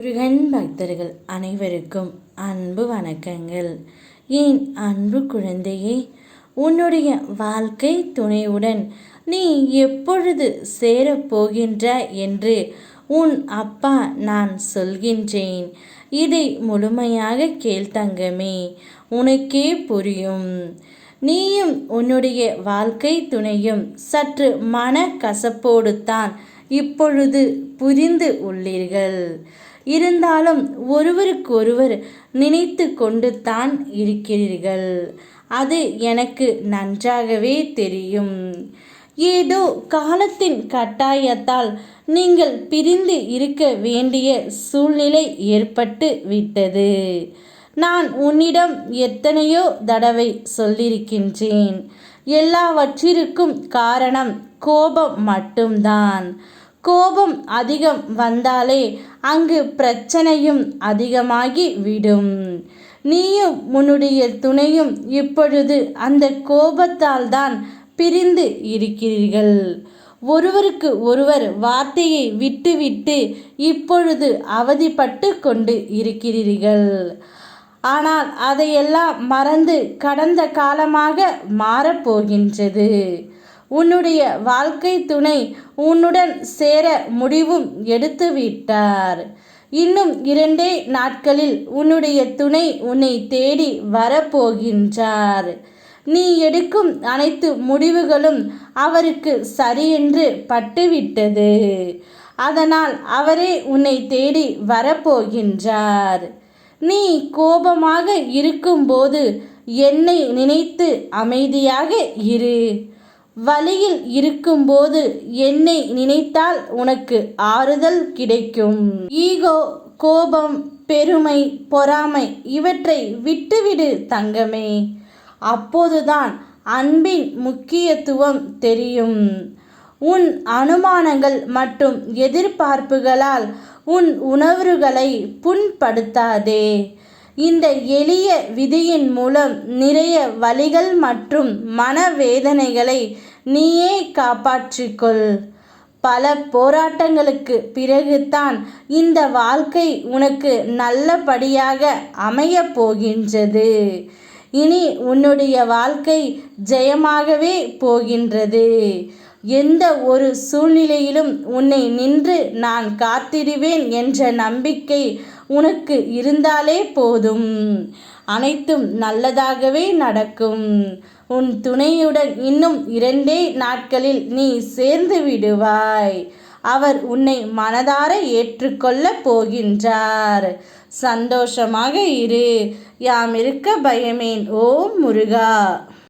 முருகன் பக்தர்கள் அனைவருக்கும் அன்பு வணக்கங்கள். என் அன்பு குழந்தையே உன்னுடைய வாழ்க்கை துணையுடன் நீ எப்பொழுது சேரப்போகின்ற என்று உன் அப்பா நான் சொல்கின்றேன். இதை முழுமையாக கேள் தங்கமே உனக்கே புரியும். நீயும் உன்னுடைய வாழ்க்கை துணையும் சற்று மன கசப்போடு தான் இப்பொழுது புரிந்து உள்ளீர்கள். இருந்தாலும் ஒருவருக்கொருவர் நினைத்து கொண்டு தான் இருக்கிறீர்கள். அது எனக்கு நன்றாகவே தெரியும். ஏதோ காலத்தின் கட்டாயத்தால் நீங்கள் பிரிந்து இருக்க வேண்டிய சூழ்நிலை ஏற்பட்டு விட்டது. நான் உன்னிடம் எத்தனையோ தடவை சொல்லியிருக்கின்றேன். எல்லாவற்றிற்கும் காரணம் கோபம் மட்டும்தான். கோபம் அதிகம் வந்தாலே அங்கு பிரச்சனையும் அதிகமாகி விடும். நீயும் உன்னுடைய துணையும் இப்பொழுது அந்த கோபத்தால் தான் பிரிந்து இருக்கிறீர்கள். ஒருவருக்கு ஒருவர் வார்த்தையை விட்டுவிட்டு இப்பொழுது அவதிப்பட்டு கொண்டு இருக்கிறீர்கள். ஆனால் அதையெல்லாம் மறந்து கடந்த காலமாக மாறப்போகின்றது. உன்னுடைய வாழ்க்கை துணை உன்னுடன் சேர முடிவும் எடுத்து விட்டார். இன்னும் இரண்டே நாட்களில் உன்னுடைய துணை உன்னை தேடி வரப்போகின்றார். நீ எடுக்கும் அனைத்து முடிவுகளும் அவருக்கு சரியென்று பட்டுவிட்டது. அதனால் அவரே உன்னை தேடி வரப்போகின்றார். நீ கோபமாக இருக்கும்போது என்னை நினைத்து அமைதியாக இரு. வழியில் இருக்கும்போது என்னை நினைத்தால் உனக்கு ஆறுதல் கிடைக்கும். ஈகோ கோபம் பெருமை பொறாமை இவற்றை விட்டுவிடு தங்கமே. அப்போதுதான் அன்பின் முக்கியத்துவம் தெரியும். உன் அனுமானங்கள் மற்றும் எதிர்பார்ப்புகளால் உன் உணர்வுகளை புண்படுத்தாதே. இந்த எளிய விதியின் மூலம் நிறைய வழிகள் மற்றும் மனவேதனைகளை நீயே காப்பாற்றிக்கொள். பல போராட்டங்களுக்கு பிறகுதான் இந்த வாழ்க்கை உனக்கு நல்லபடியாக அமையப் போகின்றது. இனி உன்னுடைய வாழ்க்கை ஜெயமாகவே போகின்றது. எந்த ஒரு சூழ்நிலையிலும் உன்னை நின்று நான் காத்திடுவேன் என்ற நம்பிக்கை உனக்கு இருந்தாலே போதும். அனைத்தும் நல்லதாகவே நடக்கும். உன் துணையுடன் இன்னும் இரண்டே நாட்களில் நீ சேர்ந்து விடுவாய். அவர் உன்னை மனதார ஏற்றுக்கொள்ளப் போகின்றார். சந்தோஷமாக இரு. யாம் இருக்க பயமேன் ஓம் முருகா.